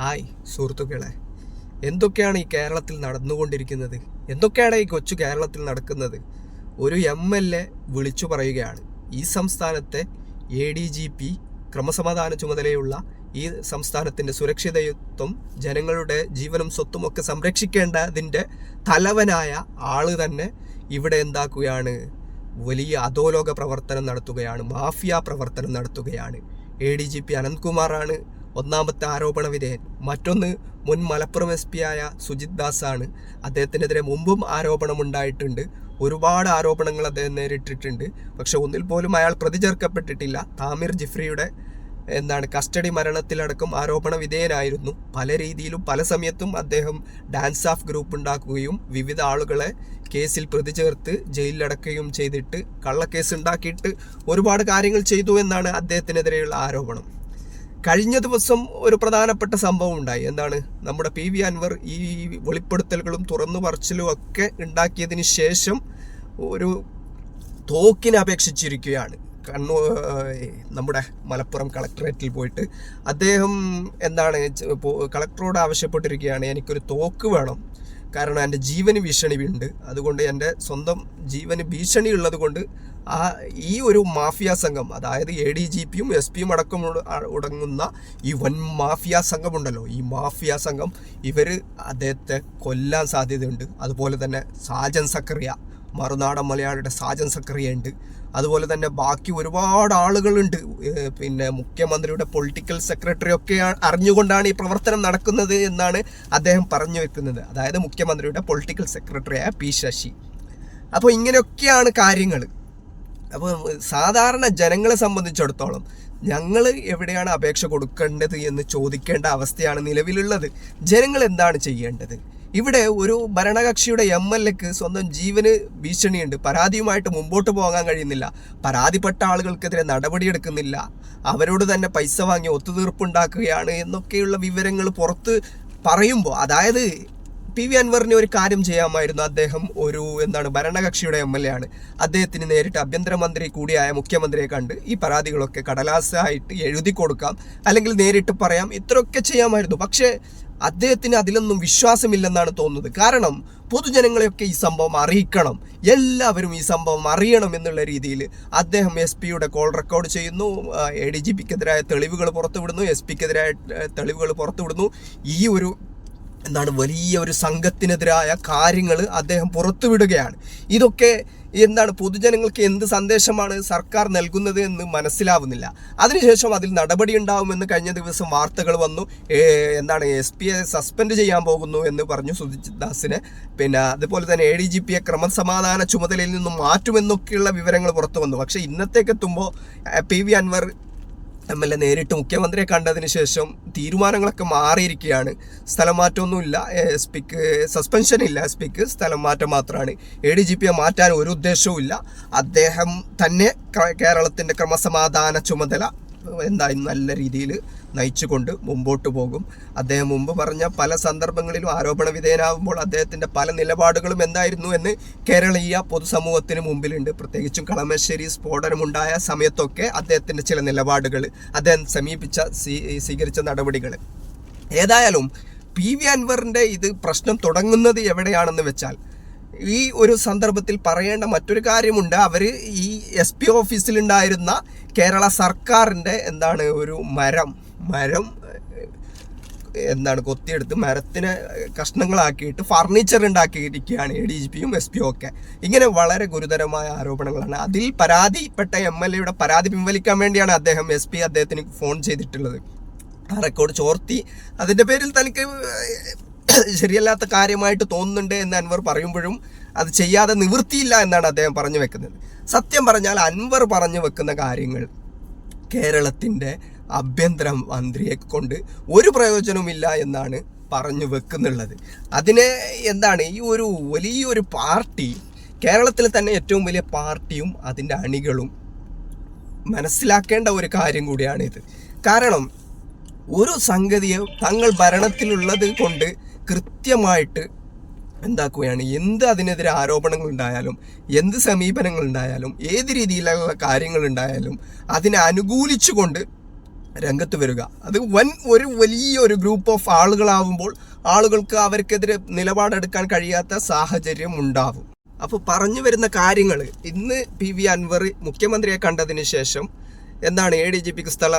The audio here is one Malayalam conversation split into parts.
ഹായ് സുഹൃത്തുക്കളെ. എന്തൊക്കെയാണ് ഈ കേരളത്തിൽ നടന്നുകൊണ്ടിരിക്കുന്നത്? എന്തൊക്കെയാണ് ഈ കൊച്ചു കേരളത്തിൽ നടക്കുന്നത്? ഒരു എം എൽ എ വിളിച്ചു പറയുകയാണ്. ഈ സംസ്ഥാനത്തെ എ ഡി ജി പി ക്രമസമാധാന ചുമതലയുള്ള ഈ സംസ്ഥാനത്തിന്റെ സുരക്ഷിതത്വം ജനങ്ങളുടെ ജീവനും സ്വത്തും ഒക്കെ സംരക്ഷിക്കേണ്ടതിന്റെ തലവനായ ആൾ തന്നെ ഇവിടെ എന്താക്കുകയാണ്? വലിയ അധോലോക പ്രവർത്തനം നടത്തുകയാണ് മാഫിയ പ്രവർത്തനം നടത്തുകയാണ്. എ ഡി ജി പി അനന്ത്കുമാറാണ്. ഒന്നാമത്തെ ആരോപണ വിധേയൻ. മറ്റൊന്ന് മുൻ മലപ്പുറം എസ് പി ആയ സുജിത് ദാസ് ആണ് അദ്ദേഹത്തിനെതിരെ മുമ്പും ആരോപണമുണ്ടായിട്ടുണ്ട് ഒരുപാട് ആരോപണങ്ങൾ അദ്ദേഹം നേരിട്ടിട്ടുണ്ട്. പക്ഷെ ഒന്നിൽ പോലും അയാൾ പ്രതി ചേർക്കപ്പെട്ടിട്ടില്ല. താമിർ ജിഫ്രിയുടെ എന്താണ് കസ്റ്റഡി മരണത്തിലടക്കം ആരോപണ വിധേയനായിരുന്നു. പല രീതിയിലും പല സമയത്തും അദ്ദേഹം ഡാൻസ് ഓഫ് ഗ്രൂപ്പ് ഉണ്ടാക്കുകയും വിവിധ ആളുകളെ കേസിൽ പ്രതി ചേർത്ത് ജയിലിലടക്കുകയും ചെയ്തിട്ട് കള്ളക്കേസ് ഉണ്ടാക്കിയിട്ട് ഒരുപാട് കാര്യങ്ങൾ ചെയ്തു എന്നാണ് അദ്ദേഹത്തിനെതിരെയുള്ള ആരോപണം. കഴിഞ്ഞ ദിവസം ഒരു പ്രധാനപ്പെട്ട സംഭവം ഉണ്ടായി. എന്താണ്? നമ്മുടെ പി വി അൻവർ ഈ വെളിപ്പെടുത്തലുകളും തുറന്നു പറച്ചിലും ഒക്കെ ഉണ്ടാക്കിയതിന് ശേഷം ഒരു തോക്കിനെ അപേക്ഷിച്ചിരിക്കുകയാണ്. കണ്ണൂർ നമ്മുടെ മലപ്പുറം കളക്ടറേറ്റിൽ പോയിട്ട് അദ്ദേഹം എന്താണ് കളക്ടറോട് ആവശ്യപ്പെട്ടിരിക്കുകയാണ് എനിക്കൊരു തോക്ക് വേണം. കാരണം എന്റെ ജീവന് ഭീഷണിയുണ്ട്. അതുകൊണ്ട് എന്റെ സ്വന്തം ജീവന് ഭീഷണി ഉള്ളത് കൊണ്ട് ആ ഈ ഒരു മാഫിയ സംഘം അതായത് എ ഡി ജി പിയും എസ് പിയും അടക്കം ഉടങ്ങുന്ന ഈ വൻ മാഫിയ സംഘമുണ്ടല്ലോ. ഈ മാഫിയ സംഘം ഇവർ അദ്ദേഹത്തെ കൊല്ലാൻ സാധ്യതയുണ്ട്. അതുപോലെ തന്നെ സാജൻ സക്കറിയ മറുനാടൻ മലയാളിയുടെ സാജൻ സക്കറിയ ഉണ്ട്. അതുപോലെ തന്നെ ബാക്കി ഒരുപാട് ആളുകളുണ്ട്. പിന്നെ മുഖ്യമന്ത്രിയുടെ പൊളിറ്റിക്കൽ സെക്രട്ടറി ഒക്കെ അറിഞ്ഞുകൊണ്ടാണ് ഈ പ്രവർത്തനം നടക്കുന്നത് എന്നാണ് അദ്ദേഹം പറഞ്ഞു വെക്കുന്നത്. അതായത് മുഖ്യമന്ത്രിയുടെ പൊളിറ്റിക്കൽ സെക്രട്ടറിയായ പി ശശി. അപ്പോൾ ഇങ്ങനെയൊക്കെയാണ് കാര്യങ്ങൾ അപ്പോൾ സാധാരണ ജനങ്ങളെ സംബന്ധിച്ചിടത്തോളം ഞങ്ങൾ എവിടെയാണ് അപേക്ഷ കൊടുക്കേണ്ടത് എന്ന് ചോദിക്കേണ്ട അവസ്ഥയാണ് നിലവിലുള്ളത്. ജനങ്ങൾ എന്താണ് ചെയ്യേണ്ടത്? ഇവിടെ ഒരു ഭരണകക്ഷിയുടെ എം എൽ എക്ക് സ്വന്തം ജീവന് ഭീഷണിയുണ്ട്. പരാതിയുമായിട്ട് മുമ്പോട്ട് പോകാൻ കഴിയുന്നില്ല. പരാതിപ്പെട്ട ആളുകൾക്കെതിരെ നടപടിയെടുക്കുന്നില്ല. അവരോട് തന്നെ പൈസ വാങ്ങി ഒത്തുതീർപ്പുണ്ടാക്കുകയാണ് എന്നൊക്കെയുള്ള വിവരങ്ങൾ പുറത്ത് പറയുമ്പോൾ അതായത് പി വി അൻവറിന് ഒരു കാര്യം ചെയ്യാമായിരുന്നു അദ്ദേഹം ഒരു എന്താണ് ഭരണകക്ഷിയുടെ എം എൽ എ ആണ്. അദ്ദേഹത്തിന് നേരിട്ട് ആഭ്യന്തരമന്ത്രി കൂടിയായ മുഖ്യമന്ത്രിയെ കണ്ട് ഈ പരാതികളൊക്കെ കടലാസായിട്ട് എഴുതി കൊടുക്കാം അല്ലെങ്കിൽ നേരിട്ട് പറയാം ഇത്രയൊക്കെ ചെയ്യാമായിരുന്നു. പക്ഷേ അദ്ദേഹത്തിന് അതിലൊന്നും വിശ്വാസമില്ലെന്നാണ് തോന്നുന്നത്. കാരണം പൊതുജനങ്ങളെയൊക്കെ ഈ സംഭവം അറിയിക്കണം എല്ലാവരും ഈ സംഭവം അറിയണം എന്നുള്ള രീതിയിൽ അദ്ദേഹം എസ് പിയുടെ കോൾ റെക്കോർഡ് ചെയ്യുന്നു. എ ഡി ജി പിക്കെതിരായ തെളിവുകൾ പുറത്തുവിടുന്നു എസ് പിക്കെതിരായ തെളിവുകൾ പുറത്തുവിടുന്നു. ഈ ഒരു എന്താണ് വലിയ ഒരു സംഘത്തിനെതിരായ കാര്യങ്ങൾ അദ്ദേഹം പുറത്തുവിടുകയാണ്. ഇതൊക്കെ എന്താണ് പൊതുജനങ്ങൾക്ക് എന്ത് സന്ദേശമാണ് സർക്കാർ നൽകുന്നത് എന്ന് മനസ്സിലാവുന്നില്ല. അതിനുശേഷം അതിൽ നടപടി ഉണ്ടാവുമെന്ന് കഴിഞ്ഞ ദിവസം വാർത്തകൾ വന്നു. എന്താണ് എസ് പിയെ സസ്പെൻഡ് ചെയ്യാൻ പോകുന്നു എന്ന് പറഞ്ഞു സുജിത് ദാസിനെ പിന്നെ അതുപോലെ തന്നെ എ ഡി ജി പിയെ ക്രമസമാധാന ചുമതലയിൽ നിന്നും മാറ്റുമെന്നൊക്കെയുള്ള വിവരങ്ങൾ പുറത്തു വന്നു. പക്ഷേ ഇന്നത്തേക്ക് എത്തുമ്പോൾ P V Anvar M L A നേരിട്ട് മുഖ്യമന്ത്രിയെ കണ്ടതിന് ശേഷം തീരുമാനങ്ങളൊക്കെ മാറിയിരിക്കുകയാണ്. സ്ഥലം മാറ്റമൊന്നുമില്ല. എസ് പിക്ക് സസ്പെൻഷൻ ഇല്ല എസ് പിക്ക് സ്ഥലം മാറ്റം മാത്രമാണ്. എ ഡി ജി പിയെ മാറ്റാൻ ഒരു ഉദ്ദേശവും ഇല്ല. അദ്ദേഹം തന്നെ ക്ര- കേരളത്തിന്റെ ക്രമസമാധാന ചുമതല എന്തായാലും നല്ല രീതിയിൽ നയിച്ചുകൊണ്ട് മുമ്പോട്ട് പോകും. അദ്ദേഹം മുമ്പ് പറഞ്ഞ പല സന്ദർഭങ്ങളിലും ആരോപണ വിധേയനാകുമ്പോൾ അദ്ദേഹത്തിന്റെ പല നിലപാടുകളും എന്തായിരുന്നു എന്ന് കേരളീയ പൊതുസമൂഹത്തിന് മുമ്പിലുണ്ട്. പ്രത്യേകിച്ചും കളമശ്ശേരി സ്ഫോടനമുണ്ടായ സമയത്തൊക്കെ അദ്ദേഹത്തിന്റെ ചില നിലപാടുകൾ അദ്ദേഹം സമീപിച്ച സ്വീ- സ്വീകരിച്ച നടപടികൾ. ഏതായാലും പി വി അൻവറിന്റെ ഇത് പ്രശ്നം തുടങ്ങുന്നത് എവിടെയാണെന്ന് വെച്ചാൽ ഈ ഒരു സന്ദർഭത്തിൽ പറയേണ്ട മറ്റൊരു കാര്യമുണ്ട്. അവർ ഈ എസ് പി ഓഫീസിലുണ്ടായിരുന്ന കേരള സർക്കാരിന്റെ എന്താണ് ഒരു മരം മരം എന്താണ് കൊത്തിയെടുത്ത് മരത്തിനെ കഷ്ണങ്ങളാക്കിയിട്ട് ഫർണിച്ചർ ഉണ്ടാക്കിയിരിക്കുകയാണ് എ ഡി ജി പിയും എസ് പിയും ഒക്കെ. ഇങ്ങനെ വളരെ ഗുരുതരമായ ആരോപണങ്ങളാണ്. അതിൽ പരാതിപ്പെട്ട എം എൽ എയുടെ പരാതി പിൻവലിക്കാൻ വേണ്ടിയാണ് അദ്ദേഹം എസ് പി അദ്ദേഹത്തിന് ഫോൺ ചെയ്തിട്ടുള്ളത്. ആ റെക്കോർഡ് ചോർത്തി. അതിന്റെ പേരിൽ തനിക്ക് ശരിയല്ലാത്ത കാര്യമായിട്ട് തോന്നുന്നുണ്ട് എന്ന് അൻവർ പറയുമ്പോഴും അത് ചെയ്യാതെ നിവൃത്തിയില്ല എന്നാണ് അദ്ദേഹം പറഞ്ഞു വെക്കുന്നത്. സത്യം പറഞ്ഞാൽ അൻവർ പറഞ്ഞു വെക്കുന്ന കാര്യങ്ങൾ കേരളത്തിന്റെ ആഭ്യന്തര മന്ത്രിയെ കൊണ്ട് ഒരു പ്രയോജനവുമില്ല എന്നാണ് പറഞ്ഞു വെക്കുന്നുള്ളത്. അതിനെ എന്താണ് ഈ ഒരു വലിയൊരു പാർട്ടി കേരളത്തിൽ തന്നെ ഏറ്റവും വലിയ പാർട്ടിയും അതിന്റെ അണികളും മനസ്സിലാക്കേണ്ട ഒരു കാര്യം കൂടിയാണിത്. കാരണം ഒരു സംഗതിയെ തങ്ങൾ ഭരണത്തിലുള്ളത് കൊണ്ട് കൃത്യമായിട്ട് എന്താക്കുകയാണ് എന്ത് അതിനെതിരെ ആരോപണങ്ങൾ ഉണ്ടായാലും എന്ത് സമീപനങ്ങൾ ഉണ്ടായാലും ഏത് രീതിയിലുള്ള കാര്യങ്ങൾ ഉണ്ടായാലും അതിനെ അനുകൂലിച്ചുകൊണ്ട് രംഗത്ത് വരിക. അത് വൻ ഒരു വലിയ ഒരു ഗ്രൂപ്പ് ഓഫ് ആളുകളാവുമ്പോൾ ആളുകൾക്ക് അവർക്കെതിരെ നിലപാടെടുക്കാൻ കഴിയാത്ത സാഹചര്യം ഉണ്ടാവും. അപ്പോൾ പറഞ്ഞു വരുന്ന കാര്യങ്ങൾ ഇന്ന് പി വി അൻവർ മുഖ്യമന്ത്രിയെ കണ്ടതിന് ശേഷം എന്താണ് എ ഡി ജി പിക്ക് സ്ഥല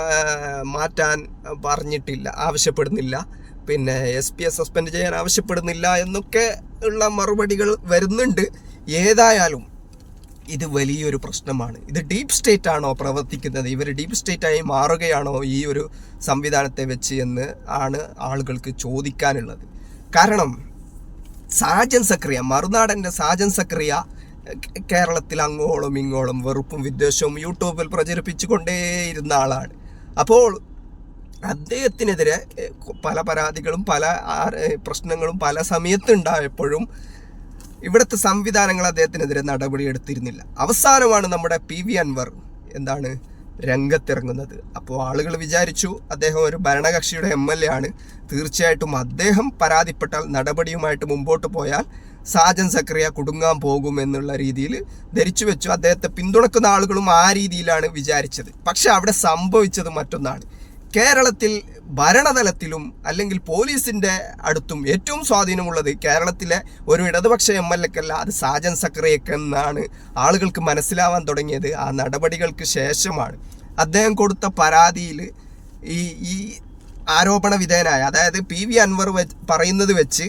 മാറ്റാൻ പറഞ്ഞിട്ടില്ല ആവശ്യപ്പെടുന്നില്ല. പിന്നെ എസ് പിയെ സസ്പെൻഡ് ചെയ്യാൻ ആവശ്യപ്പെടുന്നില്ല എന്നൊക്കെ ഉള്ള മറുപടികൾ വരുന്നുണ്ട്. ഏതായാലും ഇത് വലിയൊരു പ്രശ്നമാണ്. ഇത് ഡീപ്പ് സ്റ്റേറ്റ് ആണോ പ്രവർത്തിക്കുന്നത്? ഇവർ ഡീപ്പ് സ്റ്റേറ്റായി മാറുകയാണോ ഈ ഒരു സംവിധാനത്തെ വെച്ച് എന്ന് ആണ് ആളുകൾക്ക് ചോദിക്കാനുള്ളത്. കാരണം സാജൻ സക്രിയ മറുനാടന്റെ സാജൻ സക്രിയ കേരളത്തിൽ അങ്ങോളം ഇങ്ങോളം വെറുപ്പും വിദ്വേഷവും യൂട്യൂബിൽ പ്രചരിപ്പിച്ചു കൊണ്ടേയിരുന്ന ആളാണ്. അപ്പോൾ അദ്ദേഹത്തിനെതിരെ പല പരാതികളും പല പ്രശ്നങ്ങളും പല സമയത്തുണ്ടായപ്പോഴും ഇവിടുത്തെ സംവിധാനങ്ങൾ അദ്ദേഹത്തിനെതിരെ നടപടിയെടുത്തിരുന്നില്ല അവസാനമാണ് നമ്മുടെ പി വി അൻവർ എന്താണ് രംഗത്തിറങ്ങുന്നത്. അപ്പോൾ ആളുകൾ വിചാരിച്ചു അദ്ദേഹം ഒരു ഭരണകക്ഷിയുടെ എം എൽ എ ആണ്. തീർച്ചയായിട്ടും അദ്ദേഹം പരാതിപ്പെട്ടാൽ നടപടിയുമായിട്ട് മുമ്പോട്ട് പോയാൽ സാജൻ സക്രിയ കുടുങ്ങാൻ പോകും എന്നുള്ള രീതിയിൽ ധരിച്ചു വെച്ചു. അദ്ദേഹത്തെ പിന്തുണക്കുന്ന ആളുകളും ആ രീതിയിലാണ് വിചാരിച്ചത്. പക്ഷെ അവിടെ സംഭവിച്ചത് മറ്റൊന്നാണ്. കേരളത്തിൽ ഭരണതലത്തിലും അല്ലെങ്കിൽ പോലീസിന്റെ അടുത്തും ഏറ്റവും സ്വാധീനമുള്ളത് കേരളത്തിലെ ഒരു ഇടതുപക്ഷ എം എൽ എക്കല്ല അത് സാജൻ സക്രയൊക്കെ എന്നാണ് ആളുകൾക്ക് മനസ്സിലാവാൻ തുടങ്ങിയത്. ആ നടപടികൾക്ക് ശേഷമാണ് അദ്ദേഹം കൊടുത്ത പരാതിയിൽ ഈ ഈ ആരോപണ വിധേയനായ അതായത് പി വി അൻവർ പറയുന്നത് വെച്ച്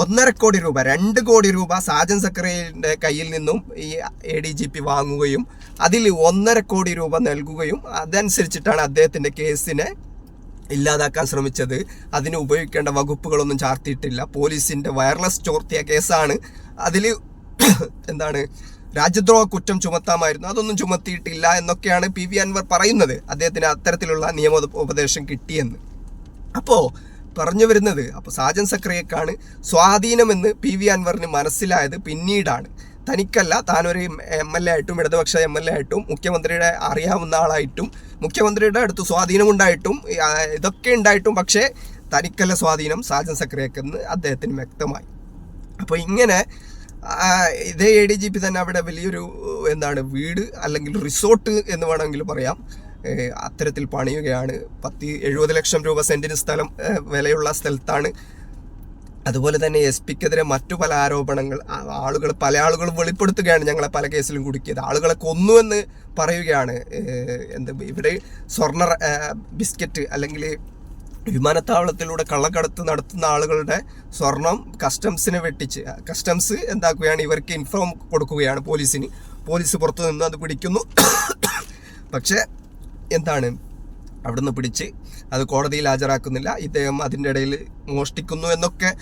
ഒന്നര കോടി രൂപ രണ്ട് കോടി രൂപ സാജൻ സക്കറിയുടെ കയ്യിൽ നിന്നും ഈ എ ഡി ജി പി വാങ്ങുകയും അതിൽ ഒന്നര കോടി രൂപ നൽകുകയും അതനുസരിച്ചിട്ടാണ് അദ്ദേഹത്തിന്റെ കേസിനെ ഇല്ലാതാക്കാൻ ശ്രമിച്ചത്. അതിന് ഉപയോഗിക്കേണ്ട വകുപ്പുകളൊന്നും ചാർത്തിയിട്ടില്ല. പോലീസിന്റെ വയർലെസ് ചോർത്തിയ കേസാണ്. അതിൽ എന്താണ് രാജ്യദ്രോഹ കുറ്റം ചുമത്താമായിരുന്നു. അതൊന്നും ചുമത്തിയിട്ടില്ല എന്നൊക്കെയാണ് പി വി അൻവർ പറയുന്നത്. അദ്ദേഹത്തിന് അത്തരത്തിലുള്ള നിയമ ഉപദേശം കിട്ടിയെന്ന്. അപ്പോൾ പറഞ്ഞു വരുന്നത് അപ്പോൾ സാജൻ സക്രിയക്കാണ് സ്വാധീനമെന്ന് പി വി അൻവറിന് മനസ്സിലായത് പിന്നീടാണ്. തനിക്കല്ല താനൊരു എം എൽ എ ആയിട്ടും ഇടതുപക്ഷ എം എൽ എ ആയിട്ടും മുഖ്യമന്ത്രിയുടെ അറിയാവുന്ന ആളായിട്ടും മുഖ്യമന്ത്രിയുടെ അടുത്ത് സ്വാധീനമുണ്ടായിട്ടും ഇതൊക്കെ ഉണ്ടായിട്ടും പക്ഷേ തനിക്കല്ല സ്വാധീനം സാജൻ സക്രിയക്കെന്ന് അദ്ദേഹത്തിന് വ്യക്തമായി. അപ്പോൾ ഇങ്ങനെ ഇതേ എ ഡി ജി പി തന്നെ അവിടെ വലിയൊരു എന്താണ് വീട് അല്ലെങ്കിൽ റിസോർട്ട് എന്ന് വേണമെങ്കിൽ പറയാം. അത്തരത്തിൽ പണിയുകയാണ്. പത്ത് എഴുപത് ലക്ഷം രൂപ സെന്റിന് സ്ഥലം വിലയുള്ള സ്ഥലത്താണ്. അതുപോലെ തന്നെ എസ് പിക്കെതിരെ മറ്റു പല ആരോപണങ്ങൾ ആളുകൾ പല ആളുകളും വെളിപ്പെടുത്തുകയാണ് ഞങ്ങളെ പല കേസിലും കുടുക്കിയത്. ആളുകളെ കൊന്നുവെന്ന് പറയുകയാണ്. എന്ത് ഇവിടെ സ്വർണ ബിസ്ക്കറ്റ് അല്ലെങ്കിൽ വിമാനത്താവളത്തിലൂടെ കള്ളക്കടത്ത് നടത്തുന്ന ആളുകളുടെ സ്വർണം കസ്റ്റംസിനെ വെട്ടിച്ച് കസ്റ്റംസ് എന്താക്കുകയാണ് ഇവർക്ക് ഇൻഫോം കൊടുക്കുകയാണ് പോലീസിന്. പോലീസ് പുറത്തു നിന്ന് അത് പിടിക്കുന്നു. പക്ഷേ എന്താണ്? അവിടുന്ന് പിടിച്ച് അത് കോടതിയിൽ ഹാജരാക്കുന്നില്ല. ഇദ്ദേഹം അതിന്റെ ഇടയിൽ മോഷ്ടിക്കുന്നു എന്നൊക്കെ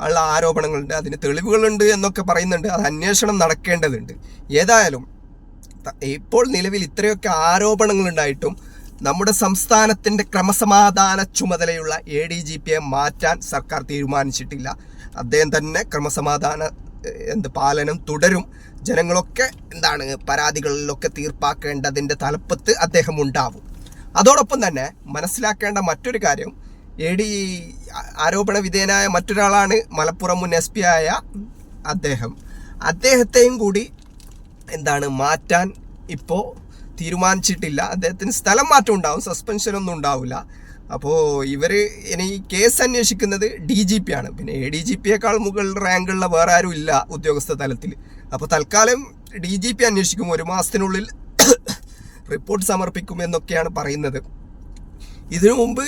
ഉള്ള ആരോപണങ്ങളുണ്ട്. അതിന് തെളിവുകളുണ്ട് എന്നൊക്കെ പറയുന്നുണ്ട്. അത് അന്വേഷണം നടക്കേണ്ടതുണ്ട്. ഏതായാലും ഇപ്പോൾ നിലവിൽ ഇത്രയൊക്കെ ആരോപണങ്ങളുണ്ടായിട്ടും നമ്മുടെ സംസ്ഥാനത്തിന്റെ ക്രമസമാധാന ചുമതലയുള്ള എ ഡി ജി പിയെ മാറ്റാൻ സർക്കാർ തീരുമാനിച്ചിട്ടില്ല. അദ്ദേഹം തന്നെ ക്രമസമാധാന എന്ത് പാലനം തുടരും. ജനങ്ങളൊക്കെ എന്താണ് പരാതികളിലൊക്കെ തീർപ്പാക്കേണ്ടതിന്റെ തലപ്പത്ത് അദ്ദേഹം ഉണ്ടാവും. അതോടൊപ്പം തന്നെ മനസ്സിലാക്കേണ്ട മറ്റൊരു കാര്യം എ ഡി ആരോപണ വിധേയനായ മറ്റൊരാളാണ് മലപ്പുറം മുൻ എസ് പി ആയ അദ്ദേഹം. അദ്ദേഹത്തെയും കൂടി എന്താണ് മാറ്റാൻ ഇപ്പോൾ തീരുമാനിച്ചിട്ടില്ല. അദ്ദേഹത്തിന് സ്ഥലം മാറ്റം ഉണ്ടാവും സസ്പെൻഷനൊന്നും ഉണ്ടാവില്ല. അപ്പോൾ ഇവർ ഇനി കേസ് അന്വേഷിക്കുന്നത് ഡി ജി പി ആണ്. പിന്നെ എ ഡി ജി പിയേക്കാൾ മുകളിൽ റാങ്കുള്ള വേറെ ആരും ഇല്ല ഉദ്യോഗസ്ഥ തലത്തിൽ. അപ്പോൾ തൽക്കാലം ഡി ജി പി അന്വേഷിക്കും. ഒരു മാസത്തിനുള്ളിൽ റിപ്പോർട്ട് സമർപ്പിക്കും എന്നൊക്കെയാണ് പറയുന്നത്. ഇതിനു മുമ്പ്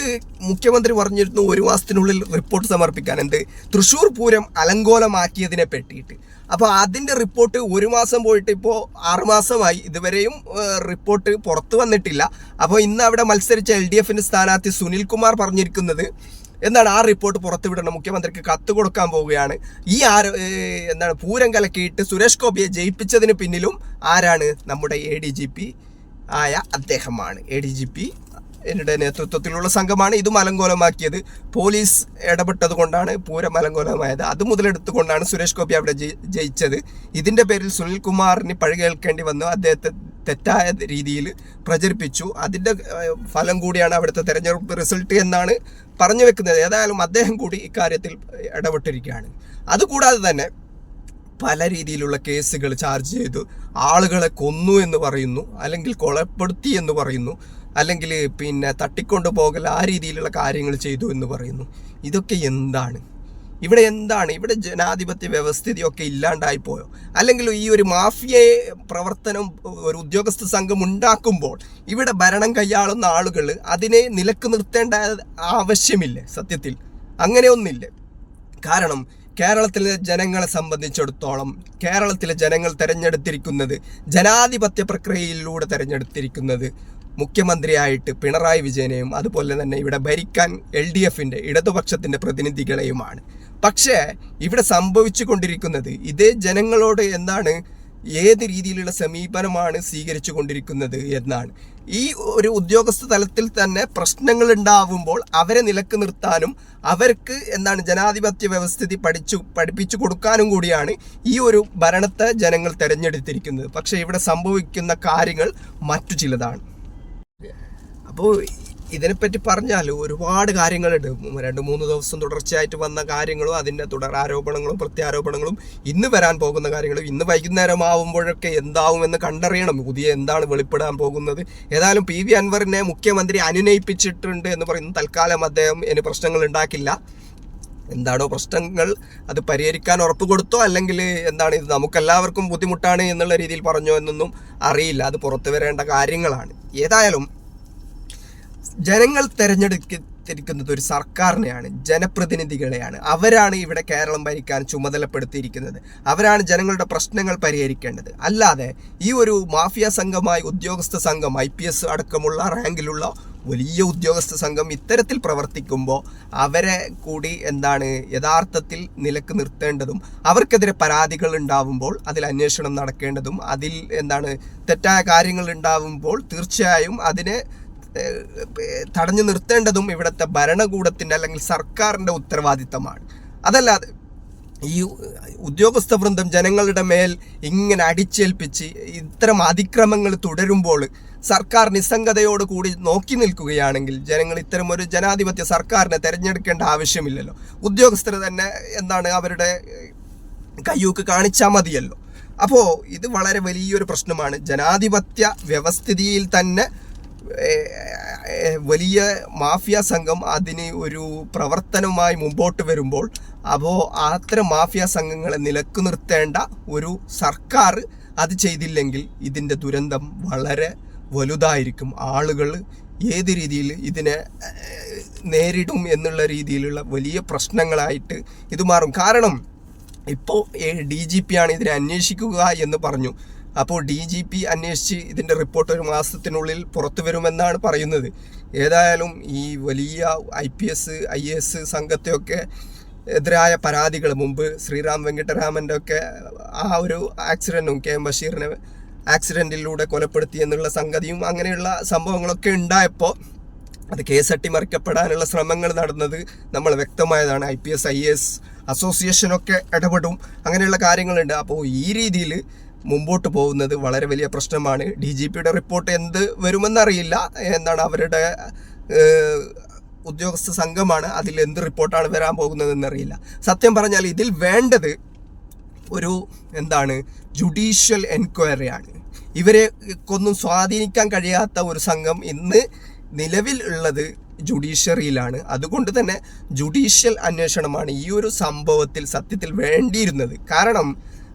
മുഖ്യമന്ത്രി പറഞ്ഞിരുന്നു ഒരു മാസത്തിനുള്ളിൽ റിപ്പോർട്ട് സമർപ്പിക്കാൻ. എന്ത്? തൃശ്ശൂർ പൂരം അലങ്കോലമാക്കിയതിനെ പറ്റിയിട്ട്. അപ്പോൾ അതിന്റെ റിപ്പോർട്ട് ഒരു മാസം പോയിട്ട് ഇപ്പോൾ ആറുമാസമായി ഇതുവരെയും റിപ്പോർട്ട് പുറത്തു വന്നിട്ടില്ല. അപ്പോൾ ഇന്ന് അവിടെ മത്സരിച്ച എൽ ഡി എഫിന്റെ സ്ഥാനാർത്ഥി സുനിൽ കുമാർ പറഞ്ഞിരിക്കുന്നത് എന്താണ് ആ റിപ്പോർട്ട് പുറത്തുവിടണം. മുഖ്യമന്ത്രിക്ക് കത്ത് കൊടുക്കാൻ പോവുകയാണ്. ഈ ആരോ എന്താണ് പൂരം കലക്കിയിട്ട് സുരേഷ് ഗോപിയെ ജയിപ്പിച്ചതിന് പിന്നിലും ആരാണ് നമ്മുടെ എ ഡി ജി പി ആയ അദ്ദേഹമാണ്. എ ഡി ജി പി എന്നുടെ നേതൃത്വത്തിലുള്ള സംഘമാണ്. ഇത് മലങ്കോലമാക്കിയത് പോലീസ് ഇടപെട്ടത് കൊണ്ടാണ് പൂരം മലങ്കോലമായത് അത് മുതലെടുത്തുകൊണ്ടാണ് സുരേഷ് ഗോപി അവിടെ ജയിച്ചത്. ഇതിന്റെ പേരിൽ സുനിൽ കുമാറിന് പഴി കേൾക്കേണ്ടി വന്നു. അദ്ദേഹത്തെ തെറ്റായ രീതിയിൽ പ്രചരിപ്പിച്ചു. അതിന്റെ ഫലം കൂടിയാണ് അവിടുത്തെ തെരഞ്ഞെടുപ്പ് റിസൾട്ട് എന്നാണ് പറഞ്ഞു വെക്കുന്നത് ഏതായാലും അദ്ദേഹം കൂടി ഇക്കാര്യത്തിൽ ഇടപെട്ടിരിക്കുകയാണ്. അതുകൂടാതെ തന്നെ പല രീതിയിലുള്ള കേസുകൾ ചാർജ് ചെയ്തു. ആളുകളെ കൊന്നു എന്ന് പറയുന്നു അല്ലെങ്കിൽ കൊലപ്പെടുത്തി എന്ന് പറയുന്നു അല്ലെങ്കിൽ പിന്നെ തട്ടിക്കൊണ്ടു പോകൽ ആ രീതിയിലുള്ള കാര്യങ്ങൾ ചെയ്തു എന്ന് പറയുന്നു. ഇതൊക്കെ എന്താണ്? ഇവിടെ എന്താണ്? ഇവിടെ ജനാധിപത്യ വ്യവസ്ഥിതിയൊക്കെ ഇല്ലാണ്ടായി പോയോ? അല്ലെങ്കിൽ ഈ ഒരു മാഫിയ പ്രവർത്തനം ഒരു ഉദ്യോഗസ്ഥ സംഘം ഉണ്ടാക്കുമ്പോൾ ഇവിടെ ഭരണം കൈയാളുന്ന ആളുകൾ അതിനെ നിലയ്ക്ക് നിർത്തേണ്ട ആവശ്യമില്ല? സത്യത്തിൽ അങ്ങനെയൊന്നില്ല കാരണം കേരളത്തിലെ ജനങ്ങളെ സംബന്ധിച്ചിടത്തോളം കേരളത്തിലെ ജനങ്ങൾ തിരഞ്ഞെടുത്തിരിക്കുന്നത് ജനാധിപത്യ പ്രക്രിയയിലൂടെ തിരഞ്ഞെടുത്തിരിക്കുന്നത് മുഖ്യമന്ത്രിയായിട്ട് പിണറായി വിജയനെയും അതുപോലെ തന്നെ ഇവിടെ ഭരിക്കാൻ എൽ ഡി എഫിന്റെ ഇടതുപക്ഷത്തിന്റെ പ്രതിനിധികളെയുമാണ്. പക്ഷേ ഇവിടെ സംഭവിച്ചു കൊണ്ടിരിക്കുന്നത് ഇതേ ജനങ്ങളോട് എന്താണ് ഏത് രീതിയിലുള്ള സമീപനമാണ് സ്വീകരിച്ചു കൊണ്ടിരിക്കുന്നത് എന്നാണ്. ഈ ഒരു ഉദ്യോഗസ്ഥ തലത്തിൽ തന്നെ പ്രശ്നങ്ങൾ ഉണ്ടാവുമ്പോൾ അവരെ നിലയ്ക്ക് നിർത്താനും അവർക്ക് എന്താണ് ജനാധിപത്യ വ്യവസ്ഥിതി പഠിച്ചു പഠിപ്പിച്ചു കൊടുക്കാനും കൂടിയാണ് ഈ ഒരു ഭരണത്തെ ജനങ്ങൾ തിരഞ്ഞെടുത്തിരിക്കുന്നത്. പക്ഷേ ഇവിടെ സംഭവിക്കുന്ന കാര്യങ്ങൾ മറ്റു ചിലതാണ്. അപ്പോൾ ഇതിനെപ്പറ്റി പറഞ്ഞാൽ ഒരുപാട് കാര്യങ്ങളുണ്ട്. രണ്ട് മൂന്ന് ദിവസം തുടർച്ചയായിട്ട് വന്ന കാര്യങ്ങളും അതിന്റെ തുടർ ആരോപണങ്ങളും പ്രത്യാരോപണങ്ങളും ഇന്ന് വരാൻ പോകുന്ന കാര്യങ്ങളും ഇന്ന് വൈകുന്നേരം ആവുമ്പോഴൊക്കെ എന്താവുമെന്ന് കണ്ടറിയണം. പുതിയ എന്താണ് വെളിപ്പെടാൻ പോകുന്നത്? ഏതായാലും പി വി അൻവറിനെ മുഖ്യമന്ത്രി അനുനയിപ്പിച്ചിട്ടുണ്ട് എന്ന് പറയുന്നത് തൽക്കാലം അദ്ദേഹം ഇനി പ്രശ്നങ്ങൾ ഉണ്ടാക്കില്ല. എന്താണോ പ്രശ്നങ്ങൾ അത് പരിഹരിക്കാൻ ഉറപ്പ് കൊടുത്തോ അല്ലെങ്കിൽ എന്താണ് ഇത് നമുക്കെല്ലാവർക്കും ബുദ്ധിമുട്ടാണ് എന്നുള്ള രീതിയിൽ പറഞ്ഞോ എന്നൊന്നും അറിയില്ല. അത് പുറത്തു വരേണ്ട കാര്യങ്ങളാണ്. ഏതായാലും ജനങ്ങൾ തെരഞ്ഞെടുത്തിരിക്കുന്നത് ഒരു സർക്കാരിനെയാണ് ജനപ്രതിനിധികളെയാണ്. അവരാണ് ഇവിടെ കേരളം ഭരിക്കാൻ ചുമതലപ്പെടുത്തിയിരിക്കുന്നത്. അവരാണ് ജനങ്ങളുടെ പ്രശ്നങ്ങൾ പരിഹരിക്കേണ്ടത്. അല്ലാതെ ഈ ഒരു മാഫിയ സംഘമായി ഉദ്യോഗസ്ഥ സംഘം ഐ പി എസ് അടക്കമുള്ള റാങ്കിലുള്ള വലിയ ഉദ്യോഗസ്ഥ സംഘം ഇത്തരത്തിൽ പ്രവർത്തിക്കുമ്പോൾ അവരെ കൂടി എന്താണ് യഥാർത്ഥത്തിൽ നിലയ്ക്ക് നിർത്തേണ്ടതും അവർക്കെതിരെ പരാതികൾ ഉണ്ടാവുമ്പോൾ അതിൽ അന്വേഷണം നടക്കേണ്ടതും അതിൽ എന്താണ് തെറ്റായ കാര്യങ്ങൾ ഉണ്ടാവുമ്പോൾ തീർച്ചയായും അതിനെ തടഞ്ഞു നിർത്തേണ്ടതും ഇവിടുത്തെ ഭരണകൂടത്തിന്റെ അല്ലെങ്കിൽ സർക്കാരിന്റെ ഉത്തരവാദിത്തമാണ്. അതല്ലാതെ ഈ ഉദ്യോഗസ്ഥ വൃന്ദം ജനങ്ങളുടെ മേൽ ഇങ്ങനെ അടിച്ചേൽപ്പിച്ച് ഇത്തരം അതിക്രമങ്ങൾ തുടരുമ്പോൾ സർക്കാർ നിസ്സംഗതയോട് കൂടി നോക്കി നിൽക്കുകയാണെങ്കിൽ ജനങ്ങൾ ഇത്തരം ഒരു ജനാധിപത്യ സർക്കാരിനെ തിരഞ്ഞെടുക്കേണ്ട ആവശ്യമില്ലല്ലോ. ഉദ്യോഗസ്ഥർ തന്നെ എന്താണ് അവരുടെ കയ്യൂക്ക് കാണിച്ചാൽ മതിയല്ലോ. അപ്പോൾ ഇത് വളരെ വലിയൊരു പ്രശ്നമാണ്. ജനാധിപത്യ വ്യവസ്ഥിതിയിൽ തന്നെ വലിയ മാഫിയ സംഘം അതിന് ഒരു പ്രവർത്തനവുമായി മുമ്പോട്ട് വരുമ്പോൾ അപ്പോൾ അത്തരം മാഫിയ സംഘങ്ങളെ നിലയ്ക്ക് നിർത്തേണ്ട ഒരു സർക്കാർ അത് ചെയ്തില്ലെങ്കിൽ ഇതിന്റെ ദുരന്തം വളരെ വലുതായിരിക്കും. ആളുകൾ ഏത് രീതിയിൽ ഇതിനെ നേരിടും എന്നുള്ള രീതിയിലുള്ള വലിയ പ്രശ്നങ്ങളായിട്ട് ഇത് മാറും. കാരണം ഇപ്പോൾ ഡി ജി പി ആണ് ഇതിനെ അന്വേഷിക്കുക എന്ന് പറഞ്ഞു. അപ്പോൾ ഡി ജി പി അന്വേഷിച്ച് ഇതിന്റെ റിപ്പോർട്ട് ഒരു മാസത്തിനുള്ളിൽ പുറത്തു വരുമെന്നാണ് പറയുന്നത്. ഏതായാലും ഈ വലിയ I P S I S സംഘത്തെയൊക്കെ എതിരായ പരാതികൾ മുമ്പ് ശ്രീറാം വെങ്കിട്ടരാമന്റെ ഒക്കെ ആ ഒരു ആക്സിഡന്റും കെ എം ബഷീറിനെ ആക്സിഡന്റിലൂടെ കൊലപ്പെടുത്തി എന്നുള്ള സംഗതിയും അങ്ങനെയുള്ള സംഭവങ്ങളൊക്കെ ഉണ്ടായപ്പോൾ അത് കേസ് അട്ടിമറിക്കപ്പെടാനുള്ള ശ്രമങ്ങൾ നടന്നത് നമ്മൾ വ്യക്തമായതാണ്. I P S I S അസോസിയേഷനൊക്കെ ഇടപെടും അങ്ങനെയുള്ള കാര്യങ്ങളുണ്ട്. അപ്പോൾ ഈ രീതിയിൽ മുമ്പോട്ട് പോകുന്നത് വളരെ വലിയ പ്രശ്നമാണ്. ഡി ജി പിയുടെ റിപ്പോർട്ട് എന്ത് വരുമെന്നറിയില്ല എന്താണ് അവരുടെ ഉദ്യോഗസ്ഥ സംഘമാണ് അതിൽ എന്ത് റിപ്പോർട്ടാണ് വരാൻ പോകുന്നതെന്നറിയില്ല. സത്യം പറഞ്ഞാൽ ഇതിൽ വേണ്ടത് ഒരു എന്താണ് ജുഡീഷ്യൽ എൻക്വയറിയാണ്. ഇവരെ കൊന്നും സ്വാധീനിക്കാൻ കഴിയാത്ത ഒരു സംഘം ഇന്ന് നിലവിൽ ഉള്ളത് ജുഡീഷ്യറിയിലാണ്. അതുകൊണ്ട് തന്നെ ജുഡീഷ്യൽ അന്വേഷണമാണ് ഈ ഒരു സംഭവത്തിൽ സത്യത്തിൽ വേണ്ടിയിരുന്നത്. കാരണം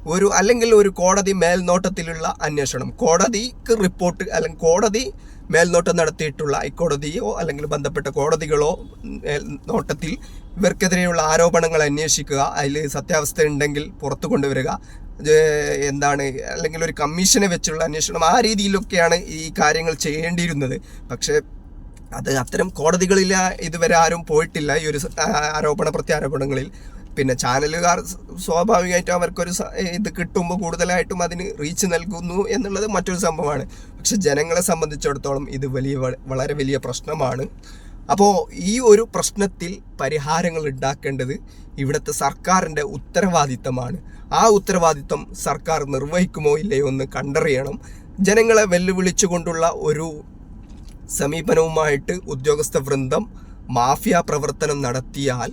ഒരു അല്ലെങ്കിൽ ഒരു കോടതി മേൽനോട്ടത്തിലുള്ള അന്വേഷണം. കോടതിക്ക് റിപ്പോർട്ട് അല്ലെങ്കിൽ കോടതി മേൽനോട്ടം നടത്തിയിട്ടുള്ള ഹൈക്കോടതിയോ അല്ലെങ്കിൽ ബന്ധപ്പെട്ട കോടതികളോ മേൽനോട്ടത്തിൽ ഇവർക്കെതിരെയുള്ള ആരോപണങ്ങൾ അന്വേഷിക്കുക അതിൽ സത്യാവസ്ഥ ഉണ്ടെങ്കിൽ പുറത്തു കൊണ്ടുവരിക എന്താണ് അല്ലെങ്കിൽ ഒരു കമ്മീഷനെ വെച്ചുള്ള അന്വേഷണം ആ രീതിയിലൊക്കെയാണ് ഈ കാര്യങ്ങൾ ചെയ്യേണ്ടിയിരുന്നത്. പക്ഷേ അത് അത്തരം കോടതികളിൽ ഇതുവരെ ആരും പോയിട്ടില്ല. ഈ ഒരു ആരോപണ പ്രത്യാരോപണങ്ങളിൽ പിന്നെ ചാനലുകാർ സ്വാഭാവികമായിട്ടും അവർക്കൊരു ഇത് കിട്ടുമ്പോൾ കൂടുതലായിട്ടും അതിന് റീച്ച് നൽകുന്നു എന്നുള്ളത് മറ്റൊരു സംഭവമാണ്. പക്ഷെ ജനങ്ങളെ സംബന്ധിച്ചിടത്തോളം ഇത് വലിയ വളരെ വലിയ പ്രശ്നമാണ്. അപ്പോൾ ഈ ഒരു പ്രശ്നത്തിൽ പരിഹാരങ്ങൾ ഉണ്ടാക്കേണ്ടത് ഇവിടുത്തെ സർക്കാരിന്റെ ഉത്തരവാദിത്തമാണ്. ആ ഉത്തരവാദിത്തം സർക്കാർ നിർവഹിക്കുമോ ഇല്ലയോ എന്ന് കണ്ടറിയണം. ജനങ്ങളെ വെല്ലുവിളിച്ചുകൊണ്ടുള്ള ഒരു സമീപനവുമായിട്ട് ഉദ്യോഗസ്ഥ വൃന്ദം മാഫിയ പ്രവർത്തനം നടത്തിയാൽ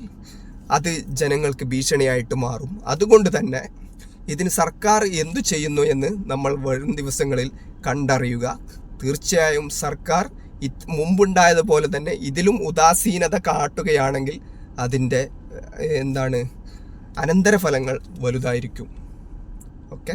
അത് ജനങ്ങൾക്ക് ഭീഷണിയായിട്ട് മാറും. അതുകൊണ്ട് തന്നെ ഇതിന് സർക്കാർ എന്തു ചെയ്യുന്നു എന്ന് നമ്മൾ വരും ദിവസങ്ങളിൽ കണ്ടറിയുക. തീർച്ചയായും സർക്കാർ മുമ്പുണ്ടായതുപോലെ തന്നെ ഇതിലും ഉദാസീനത കാട്ടുകയാണെങ്കിൽ അതിന്റെ എന്താണ് അനന്തരഫലങ്ങൾ വലുതായിരിക്കും. ഓക്കെ?